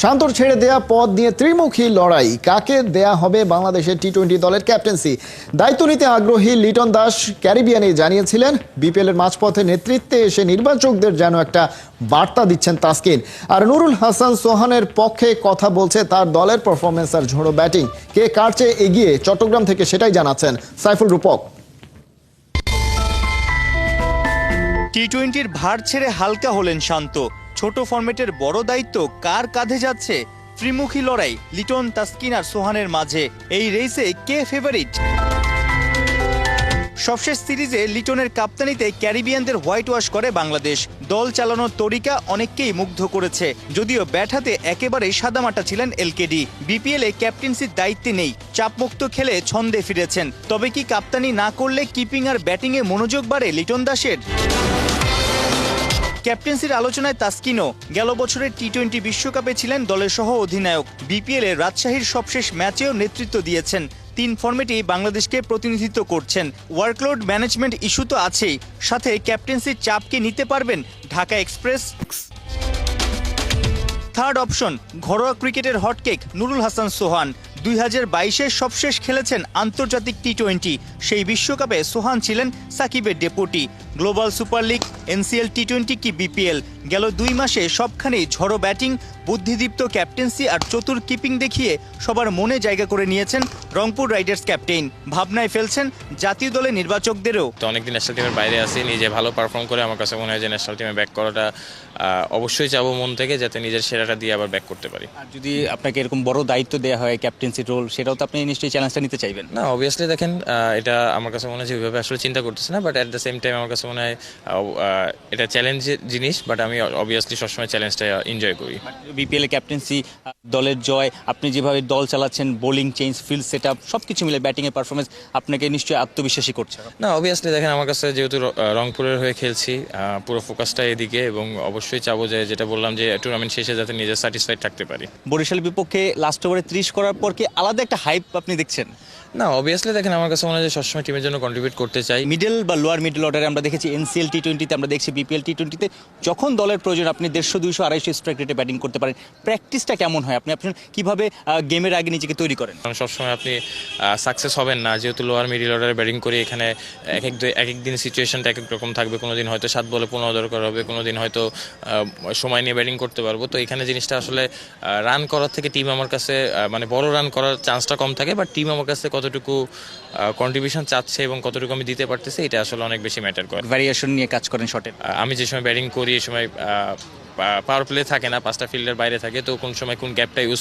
শান্তর ছেড়ে দেয়া পদ নিয়ে ত্রিমুখী লড়াই। কাকে দেয়া হবে বাংলাদেশের টি টোয়েন্টি দলের ক্যাপ্টেন্সি? দায়িত্ব নিতে আগ্রহী লিটন দাস ক্যারিবিয়ানে জানিয়েছিলেন বিপিএল এর মাঝপথে নেতৃত্বে এসে নির্বাচকদের যেন একটা বার্তা দিচ্ছেন তাসকিন। আর নুরুল হাসান সোহানের পক্ষে কথা বলছে তার দলের পারফরমেন্স আর ঝোড়ো ব্যাটিং। কে কার চেয়ে এগিয়ে চট্টগ্রাম থেকে সেটাই জানাচ্ছেন সাইফুল রূপক। টি টোয়েন্টির ভার ছেড়ে হালকা হলেন শান্ত। ছোট ফরম্যাটের বড় দায়িত্ব কার কাঁধে যাচ্ছে? ত্রিমুখী লড়াই, লিটন তাসকিন আর সোহানের মাঝে। এই রেসে কে ফেভারিট সবশেষ সিরিজে লিটনের কাপ্তানিতে ক্যারিবিয়ানদের হোয়াইট ওয়াশ করে বাংলাদেশ। দল চালানোর তরিকা অনেককেই মুগ্ধ করেছে। যদিও ব্যাট হাতে একেবারেই সাদামাটা ছিলেন এলকেডি। বিপিএলে ক্যাপ্টেন্সির দায়িত্বে নেই। চাপমুক্ত খেলে ছন্দে ফিরেছেন। তবে কি কাপ্তানি না করলে কিপিং আর ব্যাটিংয়ে মনোযোগ বাড়ে লিটন দাসের? ক্যাপ্টেন্সির আলোচনায় তাসকিনও গেল বছরের টি টোয়েন্টি বিশ্বকাপে ছিলেন দলের সহ অধিনায়ক। বিপিএল রাজশাহীর সবশেষ ম্যাচেও নেতৃত্ব দিয়েছেন। তিন ফর্মেটেই বাংলাদেশকে প্রতিনিধিত্ব করছেন। ওয়ার্কলোড ম্যানেজমেন্ট ইস্যু তো আছেই। সাথে ক্যাপ্টেন্সির চাপকে নিতে পারবেন? ঢাকা এক্সপ্রেস। থার্ড অপশন, ঘরোয়া ক্রিকেটের হটকেক নুরুল হাসান সোহান। দুই হাজার বাইশের সবশেষ খেলেছেন আন্তর্জাতিক টি টোয়েন্টি সেই বিশ্বকাপে সোহান ছিলেন সাকিবের deputy. Global super league, NCL T twenty কি বিপিএল? গেল দুই মাসে সবখানেই ঝড়ো ব্যাটিং বুদ্ধিদীপ্ত ক্যাপ্টেন্সি আর চতুর কিপিং দেখিয়ে সবার মনে জায়গা করে নিয়েছেন রংপুর রাইডার্স ক্যাপ্টেন ভাবনায় ফেলছেন জাতীয় দলের নির্বাচকদেরও। তো অনেকদিন ন্যাশনাল টিমের বাইরে আসি নিজে ভালো পারফর্ম করে আমার কাছে মনে হয় যে ন্যাশনাল টিমে ব্যাক করাটা অবশ্যই চাবো মন থেকে যাতে নিজের সেরাটা দিয়ে আবার ব্যাক করতে পারি। আর যদি আপনাকে এরকম বড় দায়িত্ব দেওয়া হয় ক্যাপ্টেন্সির রোল সেটাও তো আপনি নিশ্চয়ই চ্যালেঞ্জটা নিতে চাইবেন। না অবভিয়াসলি দেখেন এটা আমার কাছে মনে হয় যে ওইভাবে আসলে চিন্তা করতেছে না but at the same time আমার কাছে মনে হয় এটা চ্যালেঞ্জের জিনিস বাট আমি অবভিয়াসলি সবসময় চ্যালেঞ্জটা এনজয় করি। বিপিএল ক্যাপ্টেন্সি দলের জয় আপনি যেভাবে দল চালাচ্ছেন bowling change field set up সব কিছু মিলে ব্যাটিং এর পারফরমেন্স আপনাকে নিশ্চয়ই আত্মবিশ্বাসী করছে। না অবভিয়াসলি দেখেন আমার কাছে যেহেতু রংপুরের হয়ে খেলছি পুরো ফোকাসটা এদিকে এবং অবশ্যই চাবো যে যেটা বললাম যে টুর্নামেন্ট শেষে যাতে নিজে স্যাটিসফাইড থাকতে পারি। বরিশালের বিপক্ষে লাস্ট ওভারে ত্রিশ করার পর কি আলাদা একটা হাইপ আপনি দেখছেন? না অবভিয়াসলি দেখেন আমার কাছে মনে হয় যে সবসময় টিমের জন্য কন্ট্রিবিউট করতে চাই। মিডল বা লোয়ার মিডল অর্ডারে আমরা দেখেছি এনসিএল টি টোয়েন্টিতে আমরা দেখছি বিপিএল টি টোয়েন্টিতে যখন দলের প্রয়োজন আপনি দেড়শো দুইশো আড়াইশো স্ট্রাইক রেটে ব্যাটিং করতে পারেন। প্র্যাকটিসটা কেমন হয়? আপনি আপনি কীভাবে গেমের আগে নিজেকে তৈরি করেন? কারণ সবসময় আপনি সাকসেস হবেন না। যেহেতু লোয়ার মিডিল অর্ডারে ব্যাটিং করে এখানে এক এক এক এক দিন সিচুয়েশনটা এক এক রকম থাকবে। কোনো দিন হয়তো সাত বলে পনেরো দরকার হবে কোনো দিন হয়তো সময় নিয়ে ব্যাটিং করতে পারব। তো এখানে জিনিসটা আসলে রান করার থেকে টিম আমার কাছে মানে বড় রান করার চান্সটা কম থাকে বাট টিম আমার কাছে কতটুকু কন্ট্রিবিউশন চাচ্ছে এবং কতটুকু আমি দিতে পারতেছি এটা আসলে অনেক বেশি ম্যাটার করে। ভ্যারিয়েশন নিয়ে কাজ করেন আহ, আমি যে সময় ব্যাটিং করি এই সময় পাওয়ার প্লে থাকে না পাঁচটা ফিল্ডের বাইরে থাকে তো কোন সময় কোন গ্যাপটা ইউজ